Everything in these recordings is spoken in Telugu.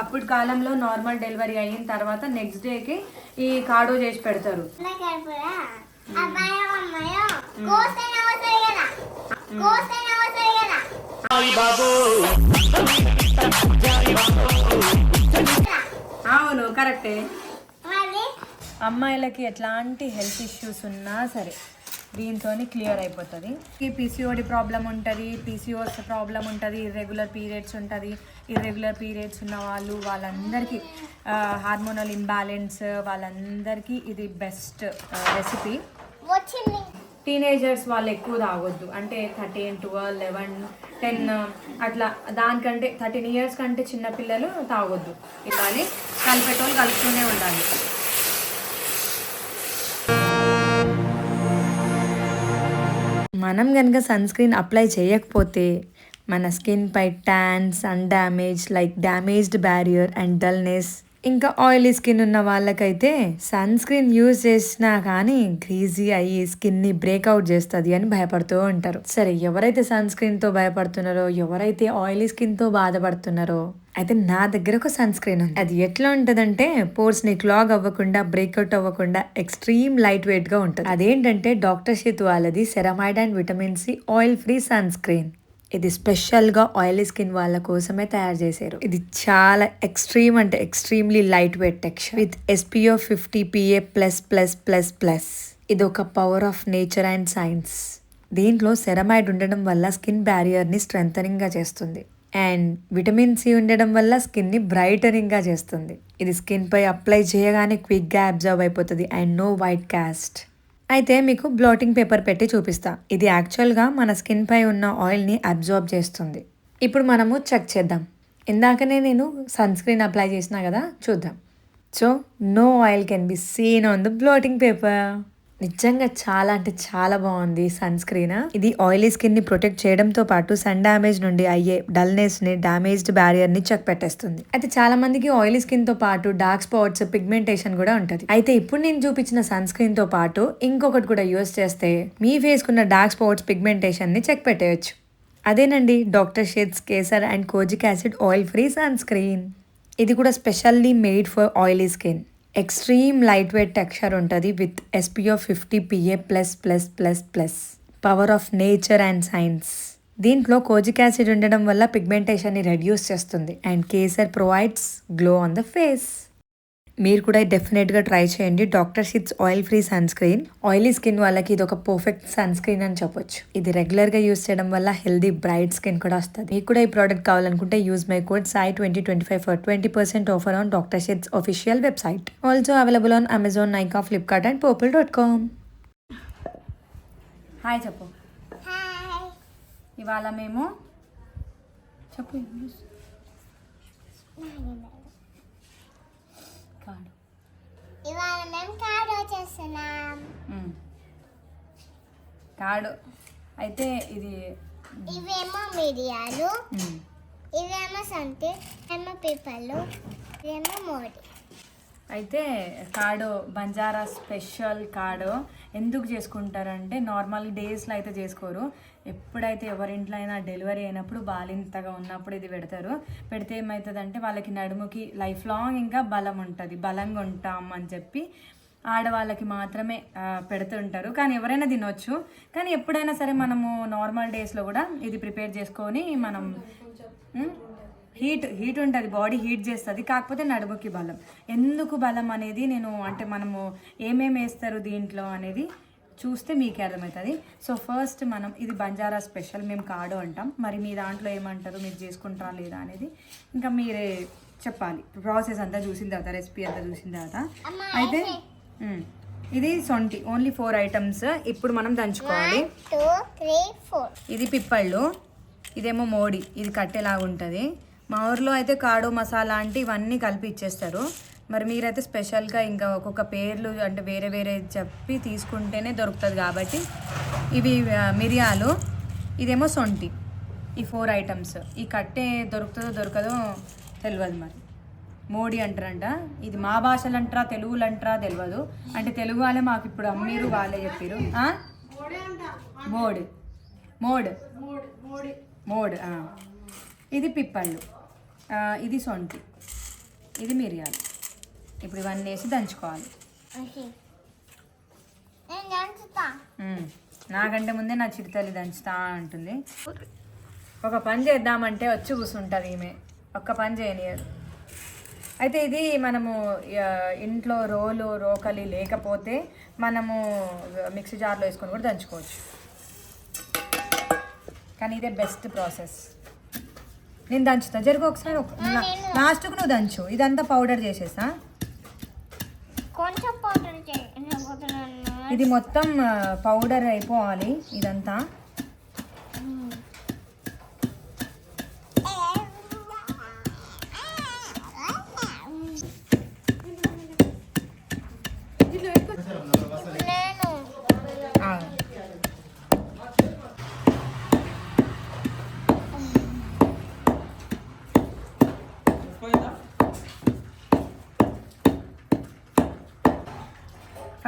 అప్పుడు కాలంలో నార్మల్ డెలివరీ అయిన తర్వాత నెక్స్ట్ డేకి ఈ కాడో చేసి పెడతారు. అవును కరెక్టే అమ్మాయిలకి ఎట్లాంటి హెల్త్ ఇష్యూస్ ఉన్నా సరే. దీంతో క్లియర్ అయిపోతుంది. ఈ పీసీఓడి ప్రాబ్లం ఉంటుంది పీసీఓస్ ప్రాబ్లం ఉంటుంది ఇర్రెగ్యులర్ పీరియడ్స్ ఉంటుంది. ఇర్రెగ్యులర్ పీరియడ్స్ ఉన్న వాళ్ళు వాళ్ళందరికీ హార్మోనల్ ఇంబ్యాలెన్స్ వాళ్ళందరికీ ఇది బెస్ట్ రెసిపీ టీనేజర్స్ వాళ్ళు ఎక్కువ తాగొద్దు. అంటే థర్టీన్ ట్వెల్వ్ లెవెన్ టెన్ అట్లా దానికంటే థర్టీన్ ఇయర్స్ కంటే చిన్న పిల్లలు తాగొద్దు. ఇలానే కలిపేటోళ్ళు కలుపుతూనే ఉండాలి. మనం కనుక సన్ స్క్రీన్ అప్లై చేయకపోతే మన skin pi tans and damage like damaged barrier and dullness ఇంకా ఆయిలీ స్కిన్ ఉన్న వాళ్ళకైతే సన్ స్క్రీన్ యూజ్ చేసినా కానీ గ్రీజీ అయ్యి స్కిన్ని బ్రేక్అవుట్ చేస్తుంది అని భయపడుతూ ఉంటారు. సరే ఎవరైతే సన్ స్క్రీన్తో భయపడుతున్నారో ఎవరైతే ఆయిలీ స్కిన్తో బాధపడుతున్నారో అయితే నా దగ్గర ఒక సన్ స్క్రీన్ ఉంది. అది ఎట్లా ఉంటుందంటే పోర్స్ని క్లాగ్ అవ్వకుండా బ్రేక్అవుట్ అవ్వకుండా ఎక్స్ట్రీమ్ లైట్ వెయిట్గా ఉంటుంది. అదేంటంటే డాక్టర్ షేత్ వాళ్ళది ceramide and vitamin C oil free sunscreen ఇది స్పెషల్గా ఆయిలీ స్కిన్ వాళ్ళ కోసమే తయారు చేశారు. ఇది చాలా ఎక్స్ట్రీమ్ అంటే extremely light weight texture with SPF fifty PA plus plus plus plus ఇది ఒక power of nature and science దీంట్లో సెరమైడ్ ఉండడం వల్ల స్కిన్ బ్యారియర్ని స్ట్రెంథనింగ్గా చేస్తుంది. అండ్ విటమిన్ సి ఉండడం వల్ల స్కిన్ని బ్రైటనింగ్గా చేస్తుంది. ఇది స్కిన్పై అప్లై చేయగానే క్విక్గా అబ్జర్వ్ అయిపోతుంది. అండ్ నో వైట్ క్యాస్ట్ అయితే మీకు బ్లోటింగ్ పేపర్ పెట్టి చూపిస్తా. ఇది యాక్చువల్గా మన స్కిన్ పై ఉన్న ఆయిల్ని అబ్జార్బ్ చేస్తుంది. ఇప్పుడు మనము చెక్ చేద్దాం. ఇందాకనే నేను సన్ స్క్రీన్ అప్లై చేసిన కదా చూద్దాం. So no oil can be seen on the blotting paper నిజంగా చాలా అంటే చాలా బాగుంది సన్ స్క్రీన్. ఇది ఆయిలీ స్కిన్ని ప్రొటెక్ట్ చేయడంతో పాటు సన్ డ్యామేజ్ నుండి అయ్యే డల్నెస్ని డామేజ్డ్ బ్యారియర్ని చెక్ పెట్టేస్తుంది. అయితే చాలా మందికి ఆయిలీ స్కిన్తో పాటు డార్క్ స్పాట్స్ పిగ్మెంటేషన్ కూడా ఉంటుంది. అయితే ఇప్పుడు నేను చూపించిన సన్ స్క్రీన్తో పాటు ఇంకొకటి కూడా యూస్ చేస్తే మీ ఫేస్ కున్న డార్క్ స్పాట్స్ పిగ్మెంటేషన్ని చెక్ పెట్టేయచ్చు. అదేనండి doctor Sheth's Kesar and kojic acid oil free sunscreen ఇది కూడా specially made for oily skin extreme light weight texture ఉంటుంది with SPF fifty PA plus plus plus plus. Power of nature and science. దీంట్లో కోజిక్ యాసిడ్ ఉండడం వల్ల పిగ్మెంటేషన్ని రెడ్యూస్ చేస్తుంది and Kesar provides glow on the face. మీరు కూడా డెఫినెట్గా ట్రై చేయండి. Doctor Sheth's oil free sunscreen oily skin వాళ్ళకి ఇది ఒక పర్ఫెక్ట్ సన్ స్క్రీన్ అని చెప్పొచ్చు. ఇది రెగ్యులర్గా యూస్ చేయడం వల్ల హెల్దీ బ్రైట్ స్కిన్ కూడా వస్తుంది. మీకు కూడా ఈ ప్రోడక్ట్ కావాలనుకుంటే use my code Sai twenty twenty five for twenty percent offer on doctor Sheth's official website also available on Amazon Nykaa Flipkart and purple dot com hi చెప్పు ఇవాళ మేము చెప్పు కాడు. ఇవాళ మేము కాడో చేస్తున్నాం. కాడు. అయితే ఇది ఇవేమో మిరియాలు. ఇవేమో సంతి ఏమో పిప్పలు ఇవేమో మోడి. అయితే కాడో బంజారా స్పెషల్ కాడో ఎందుకు చేసుకుంటారంటే నార్మల్ డేస్లో అయితే చేసుకోరు. ఎప్పుడైతే ఎవరింట్లో అయినా డెలివరీ అయినప్పుడు బాలింతగా ఉన్నప్పుడు ఇది పెడతారు. పెడితే ఏమవుతుందంటే వాళ్ళకి నడుముకి లైఫ్ లాంగ్ ఇంకా బలం ఉంటుంది. బలంగా ఉంటాం అని చెప్పి ఆడవాళ్ళకి మాత్రమే పెడుతుంటారు. కానీ ఎవరైనా తినొచ్చు. కానీ ఎప్పుడైనా సరే మనము నార్మల్ డేస్లో కూడా ఇది ప్రిపేర్ చేసుకొని మనం హీట్ హీట్ ఉంటుంది బాడీ హీట్ చేస్తుంది. కాకపోతే నడుముకి బలం. ఎందుకు బలం అనేది నేను అంటే మనము ఏమేమి వేస్తారు దీంట్లో అనేది చూస్తే మీకే అర్థమవుతుంది. సో ఫస్ట్ మనం ఇది బంజారా స్పెషల్ మేము కాడు అంటాం. మరి మీ దాంట్లో ఏమంటారు? మీరు చేసుకుంటారా లేదా అనేది ఇంకా మీరే చెప్పాలి. ప్రాసెస్ అంతా చూసిన తర్వాత రెసిపీ అంతా చూసిన తర్వాత. అయితే ఇది సొంటి ఓన్లీ ఫోర్ ఐటమ్స్. ఇప్పుడు మనం దంచుకోవాలి. ఇది పిప్పళ్ళు ఇదేమో మోడి ఇది కట్టేలాగా ఉంటుంది మా ఊర్లో అయితే కాడు మసాలా అంటే ఇవన్నీ కలిపి ఇచ్చేస్తారు. మరి మీరైతే స్పెషల్గా ఇంకా ఒక్కొక్క పేర్లు అంటే వేరే వేరే చెప్పి తీసుకుంటేనే దొరుకుతుంది కాబట్టి ఇవి మిరియాలు ఇదేమో సొంటి. ఈ ఫోర్ ఐటమ్స్. ఈ కట్టే దొరుకుతుందో దొరకదో తెలియదు మరి. మోడీ అంటారంట. ఇది మా భాషలు అంటారా తెలుగులు అంటారా తెలియదు అంటే తెలుగు వాళ్ళే మాకు ఇప్పుడు అమ్మీరు వాళ్ళే చెప్పారు? Mode mode. మోడ్ ఆ. ఇది పిప్పళ్ళు. ఇది సొంటి. ఇది మిరియాలు. ఇప్పుడు ఇవన్నీ వేసి దంచుకోవాలి. నాకంటే ముందే నా చిరుతల్లి దంచుతా ఉంటుంది ఒక పని చేద్దామంటే వచ్చి కూర్చుంటుంది ఈమె. ఒక్క పని చేయనియదు. అయితే ఇది మనము ఇంట్లో రోలు రోకలి లేకపోతే మనము మిక్సీ జార్లో వేసుకొని కూడా దంచుకోవచ్చు. కానీ ఇదే బెస్ట్ ప్రాసెస్ నేను దంచుతా. జరుగు ఒకసారి లాస్ట్కు నువ్వు దంచు. ఇదంతా పౌడర్ చేసేసా? కొంచెం పౌడర్ ఇది మొత్తం పౌడర్ అయిపోవాలి ఇదంతా.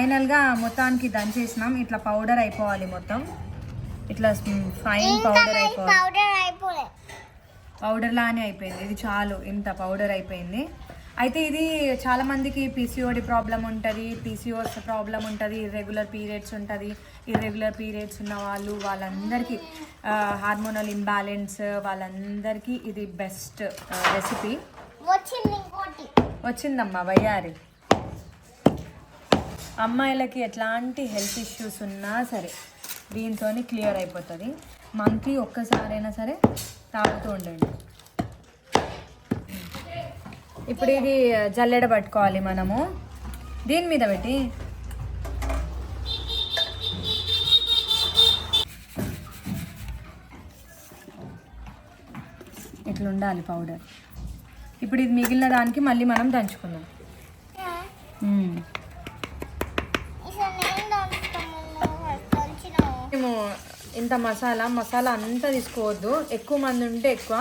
ఫైనల్గా మొత్తానికి దంచేసినాం ఇట్లా పౌడర్ అయిపోవాలి మొత్తం. ఇట్లా ఫైన్ పౌడర్ అయిపోవాలి. పౌడర్ లానే అయిపోయింది. ఇది చాలు ఇంత పౌడర్ అయిపోయింది. అయితే ఇది చాలా మందికి పీసీఓడి ప్రాబ్లం ఉంటుంది పీసీఓస్ ప్రాబ్లం ఉంటుంది ఇర్రెగ్యులర్ పీరియడ్స్ ఉంటుంది. ఇర్రెగ్యులర్ పీరియడ్స్ ఉన్న వాళ్ళు వాళ్ళందరికీ హార్మోనల్ ఇంబ్యాలెన్స్ వాళ్ళందరికీ ఇది బెస్ట్ రెసిపీ వచ్చిందమ్మా వయ్యారి. అమ్మాయిలకి ఎట్లాంటి హెల్త్ ఇష్యూస్ ఉన్నా సరే దీంతో క్లియర్ అయిపోతుంది. మంత్లీ ఒక్కసారైనా సరే తాగుతూ ఉండండి. ఇప్పుడు ఇది జల్లెడ పట్టుకోవాలి మనము. దీని మీద పెట్టి. ఇట్లా ఉండాలి పౌడర్. ఇప్పుడు ఇది మిగిలిన దానికి మళ్ళీ మనం దంచుకుందాం మ్మ్. ఈసారి నేను దంచుతాము దంచినావు మేము ఇంత మసాలా మసాలా అంతా తీసుకోవద్దు. ఎక్కువ మంది ఉంటే ఎక్కువ.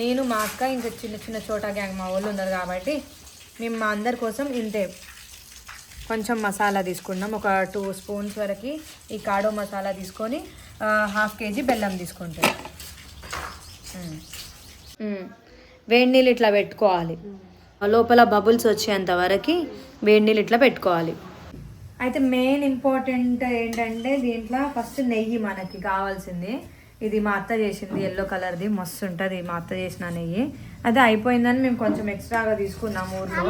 నేను మా అక్క ఇంకా చిన్న చిన్న చోట గ్యాంగ్ మా వాళ్ళు ఉన్నారు కాబట్టి మేము మా అందరి కోసం ఇంతే. కొంచెం మసాలా తీసుకున్నాం. ఒక టూ స్పూన్స్ వరకు ఈ కాడో మసాలా తీసుకొని హాఫ్ కేజీ బెల్లం తీసుకుంటాం. వేడి నీళ్ళు ఇట్లా పెట్టుకోవాలి. లోపల బబుల్స్ వచ్చేంత వరకు వేడి నీళ్ళు ఇట్లా పెట్టుకోవాలి. అయితే మెయిన్ ఇంపార్టెంట్ ఏంటంటే దీంట్లో ఫస్ట్ నెయ్యి మనకి కావాల్సింది. ఇది మా అత్త చేసింది ఎల్లో కలర్ది మస్తు ఉంటుంది మా అత్త చేసిన నెయ్యి. అదే అయిపోయిందని మేము కొంచెం ఎక్స్ట్రాగా తీసుకున్నాము ఊర్లో.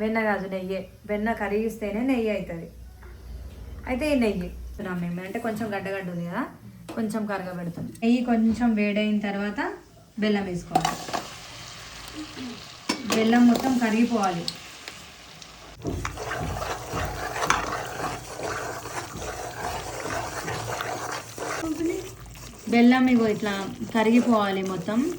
వెన్న. కాదు నెయ్యి. వెన్న కరిగిస్తేనే నెయ్యి అవుతుంది అయితే ఈ నెయ్యి మేము. అంటే కొంచెం గడ్డగడ్డ ఉంది కదా కొంచెం కరగబెడతాం. నెయ్యి కొంచెం వేడైన తర్వాత బెల్లం వేసుకోవాలి. బెల్లం మొత్తం కరిగిపోవాలి. బెల్లం ఇగో ఇట్లా కరిగిపోవాలి మొత్తం.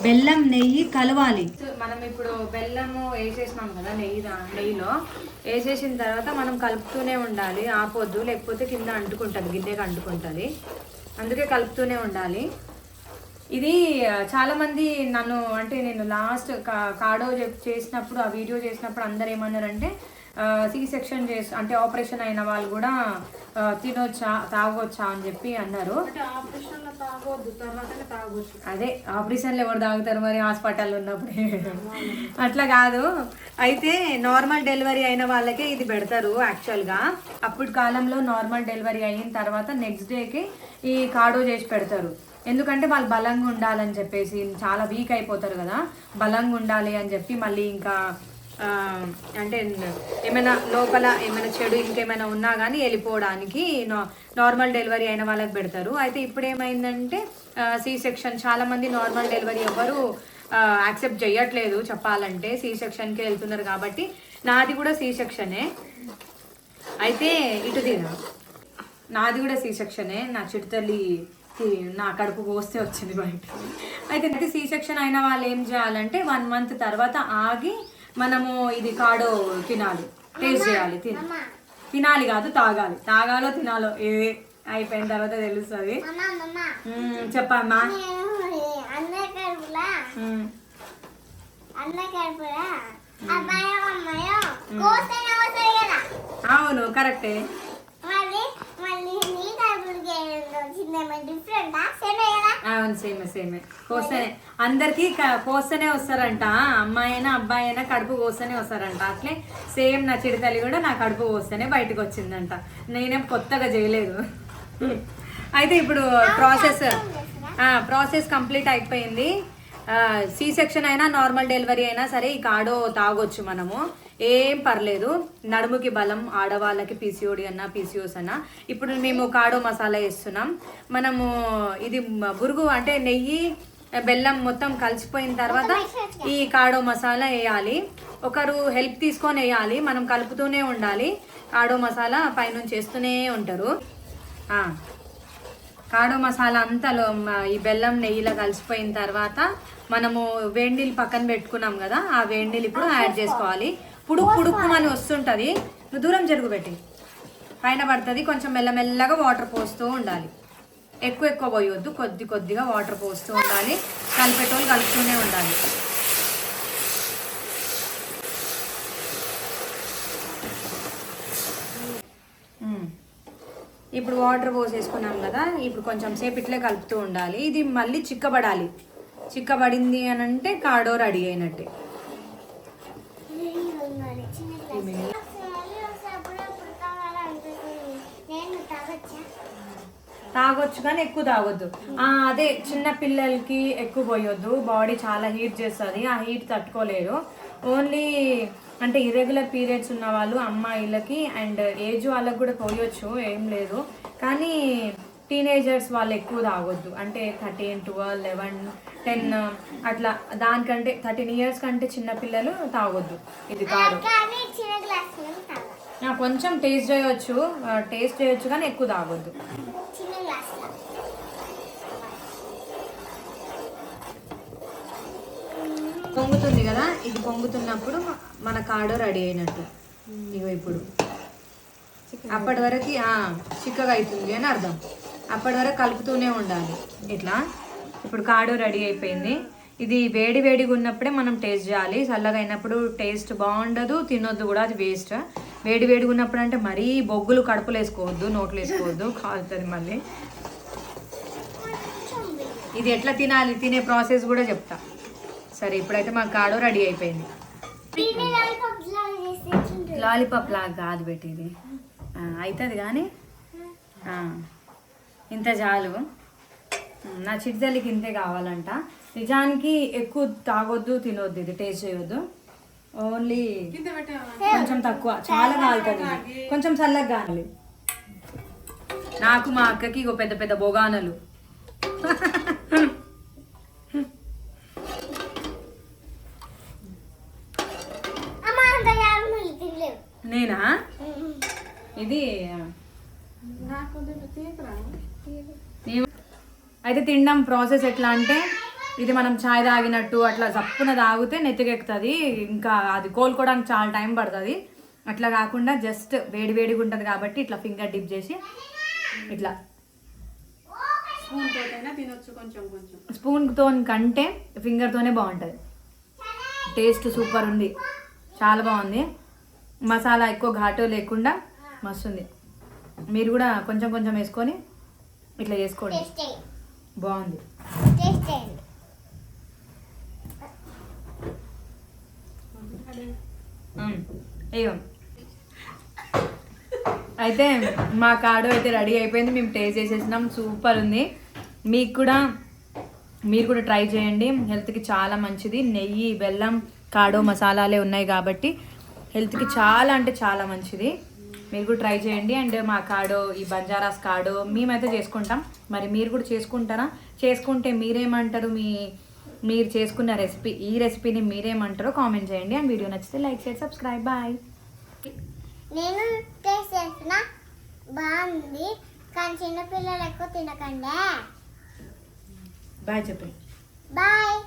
బెల్లం నెయ్యి కలవాలి. మనం ఇప్పుడు బెల్లము వేసేసినాం కదా నెయ్యి నెయ్యిలో. వేసేసిన తర్వాత మనం కలుపుతూనే ఉండాలి. ఆపొద్దు లేకపోతే కింద అంటుకుంటుంది గిన్నెకి అంటుకుంటుంది. అందుకే కలుపుతూనే ఉండాలి. ఇది చాలామంది నన్ను అంటే నేను లాస్ట్ కాడో చెప్- చేసినప్పుడు ఆ వీడియో చేసినప్పుడు అందరు ఏమన్నారంటే సి సెక్షన్ చేసి అంటే ఆపరేషన్ అయిన వాళ్ళు కూడా తినొచ్చా తాగొచ్చా అని చెప్పి అన్నారు. అదే ఆపరేషన్లు ఎవరు తాగుతారు మరి హాస్పిటల్ ఉన్నప్పుడు? అట్లా కాదు. అయితే నార్మల్ డెలివరీ అయిన వాళ్ళకే ఇది పెడతారు యాక్చువల్గా అప్పుడు కాలంలో నార్మల్ డెలివరీ అయిన తర్వాత నెక్స్ట్ డేకి ఈ కాడో చేసి పెడతారు. ఎందుకంటే వాళ్ళు బలంగా ఉండాలని చెప్పేసి చాలా వీక్ అయిపోతారు కదా. బలంగా ఉండాలి అని చెప్పి మళ్ళీ ఇంకా అంటే ఏమైనా లోపల ఏమైనా చెడు ఇంకేమైనా ఉన్నా కానీ వెళ్ళిపోవడానికి నార్మల్ డెలివరీ అయిన వాళ్ళకి పెడతారు. అయితే ఇప్పుడు ఏమైందంటే సి సెక్షన్ చాలామంది నార్మల్ డెలివరీ ఎవరు యాక్సెప్ట్ చేయట్లేదు చెప్పాలంటే. సి సెక్షన్కి వెళ్తున్నారు కాబట్టి నాది కూడా సి సెక్షనే అయితే ఇటు తినా. నాది కూడా సి సెక్షనే నా చిట్టుతల్లి నా కడుపు పోస్తే వచ్చింది బయట అయితే సి సెక్షన్ అయిన వాళ్ళు ఏం చేయాలంటే వన్ మంత్ తర్వాత ఆగి మనము ఇది కాడో తినాలి. టేస్ట్ చేయాలి తిన. తినాలి కాదు తాగాలి. తాగాలో తినాలో ఏ అయిపోయిన తర్వాత తెలుస్తుంది. చెప్పమ్మా. నేను అన్న కడుపులా మ్మ్. అన్న కడుపులా అబ్బాయో అమ్మాయో కోస్తేనే వస్తాయి కదా అవును కరెక్టే మళ్ళీ మళ్ళీ నీ కడుపులకి వచ్చిందేమో డిఫరెంటా సేమే కదా ఆ, అవును సేమే సేమే కోస్తేనే అందరికి కోస్తేనే వస్తారంట. అమ్మాయి అయినా అబ్బాయి అయినా కడుపు కోస్తేనే వస్తారంట. అట్లే సేమ్ నా చిడతల్లి కూడా నా కడుపు కోస్తేనే బయటకు వచ్చిందంట. నేనేం కొత్తగా చేయలేదు. అయితే ఇప్పుడు ప్రాసెస్ ప్రాసెస్ కంప్లీట్ అయిపోయింది. సి సెక్షన్ అయినా నార్మల్ డెలివరీ అయినా సరే ఈ కాడో తాగొచ్చు మనము. ఏం పర్లేదు. నడుముకి బలం ఆడవాళ్ళకి పీసీఓడి అన్న పీసీఓస్ అన్న. ఇప్పుడు మేము కాడో మసాలా వేస్తున్నాం. మనము ఇది బురుగు అంటే నెయ్యి బెల్లం మొత్తం కలిసిపోయిన తర్వాత ఈ కాడో మసాలా వేయాలి. ఒకరు హెల్ప్ తీసుకొని వేయాలి. మనం కలుపుతూనే ఉండాలి. కాడో మసాలా పైనుంచి వేస్తూనే ఉంటారు. కాడో మసాలా అంతా లో- మ- ఈ బెల్లం నెయ్యిలో కలిసిపోయిన తర్వాత మనము వేడి నీళ్ళు పక్కన పెట్టుకున్నాం కదా ఆ వేడి నీళ్ళు ఇప్పుడు యాడ్ చేసుకోవాలి. పుడుకు పుడుకు అని వస్తుంటుంది. నువ్వు దూరం జరుగు పెట్టి. పైన పడుతుంది కొంచెం మెల్లమెల్లగా వాటర్ పోస్తూ ఉండాలి. ఎక్కువ ఎక్కువ పోయొద్దు కొద్ది కొద్దిగా వాటర్ పోస్తూ ఉండాలి. కలిపేటోళ్ళు కలుపుతూనే ఉండాలి. ఇప్పుడు వాటర్ పోసేసుకున్నాం కదా ఇప్పుడు కొంచెం సేపు ఇట్లే కలుపుతూ ఉండాలి. ఇది మళ్ళీ చిక్కబడాలి. చిక్కబడింది అని అంటే కాడో రెడీ అయినట్టే నేను తాగొచ్చు? కానీ ఎక్కువ తాగొద్దు. అదే చిన్న పిల్లలకి ఎక్కువ పోయొద్దు. బాడీ చాలా హీట్ చేస్తుంది. ఆ హీట్ తట్టుకోలేరు. ఓన్లీ అంటే ఇర్రెగ్యులర్ పీరియడ్స్ ఉన్న వాళ్ళు అమ్మాయిలకి అండ్ ఏజ్ వాళ్ళకి కూడా పోయొచ్చు. ఏం లేదు. కానీ టీనేజర్స్ వాళ్ళు ఎక్కువ తాగొద్దు. అంటే థర్టీన్ ట్వెల్వ్ లెవెన్ టెన్ అట్లా. దానికంటే థర్టీన్ ఇయర్స్ కంటే చిన్న పిల్లలు తాగొద్దు. ఇది కాదు కానీ చిన్న గ్లాసులో తాగా ఆ, కొంచెం టేస్ట్ చేయొచ్చు. టేస్ట్ చేయొచ్చు కానీ ఎక్కువ తాగొద్దు. పొంగుతుంది కదా? ఇది పొంగుతున్నప్పుడు మన కాడో రెడీ అయినట్టు. ఇగో ఇప్పుడు. అప్పటి వరకు చిక్కగా అవుతుంది అని అర్థం. అప్పటి వరకు కలుపుతూనే ఉండాలి. ఇట్లా ఇప్పుడు కాడో రెడీ అయిపోయింది. ఇది వేడి వేడిగా ఉన్నప్పుడే మనం టేస్ట్ చేయాలి. చల్లగా అయినప్పుడు టేస్ట్ బాగుండదు తినొద్దు కూడా అది వేస్ట్ వేడి వేడిగా ఉన్నప్పుడు అంటే మరీ బొగ్గులు కడుపులు వేసుకోవద్దు నోట్లు వేసుకోవద్దు కాలుతుంది మళ్ళీ. ఇది ఎట్లా తినాలి? తినే ప్రాసెస్ కూడా చెప్తా. సరే ఇప్పుడైతే మా కాడో రెడీ అయిపోయింది. లాలీపాప్ లాగా కాదు పెట్టేది అవుతుంది కానీ ఇంత చాలు. నా చిట్జల్లికి ఇంతే కావాలంట. నిజానికి ఎక్కువ తాగొద్దు తినొద్దు ఇది టేస్ట్ చేయొద్దు. ఓన్లీ కొంచెం తక్కువ. చాలా కాలుతుంది. కొంచెం చల్లగా కావాలి. నాకు మా అక్కకి ఇగో పెద్ద పెద్ద బొగానలు. నేనా? ఇది అయితే తినడం ప్రాసెస్ ఎట్లా అంటే ఇది మనం చాయ్ తాగినట్టు అట్లా చప్పున తాగితే నెత్తికెక్కుతుంది. ఇంకా అది కోలుకోవడానికి చాలా టైం పడుతుంది. అట్లా కాకుండా జస్ట్ వేడి వేడిగా ఉంటుంది కాబట్టి ఇట్లా ఫింగర్ డిప్ చేసి ఇట్లా. స్పూన్తో కంటే ఫింగర్తోనే బాగుంటుంది. టేస్ట్ సూపర్ ఉంది. చాలా బాగుంది. మసాలా ఎక్కువ ఘాటు లేకుండా మస్తుంది. మీరు కూడా కొంచెం కొంచెం వేసుకొని ఇట్లా చేసుకోండి. బాగుంది. టేస్ట్ అయితే మా కాడు అయితే రెడీ అయిపోయింది మేము టేస్ట్ చేసేసినాం సూపర్ ఉంది. మీకు కూడా మీరు కూడా ట్రై చేయండి. హెల్త్కి చాలా మంచిది. నెయ్యి బెల్లం కాడో మసాలాలే ఉన్నాయి కాబట్టి హెల్త్కి చాలా అంటే చాలా మంచిది. మీరు కూడా ట్రై చేయండి. అండ్ మా కాడో ఈ బంజారాస్ కాడో మేమైతే చేసుకుంటాం. మరి మీరు కూడా చేసుకుంటారా? చేసుకుంటే మీరేమంటారు మీ మీరు చేసుకున్న రెసిపీ ఈ రెసిపీని మీరేమంటారో కామెంట్ చేయండి. అండ్ వీడియో నచ్చితే లైక్ చేసి సబ్స్క్రైబ్ బాయ్ నేను చేసిన బాగుంది. కానీ చిన్నపిల్లలు ఎక్కువ తినకండి. బాయ్ చెప్పండి బాయ్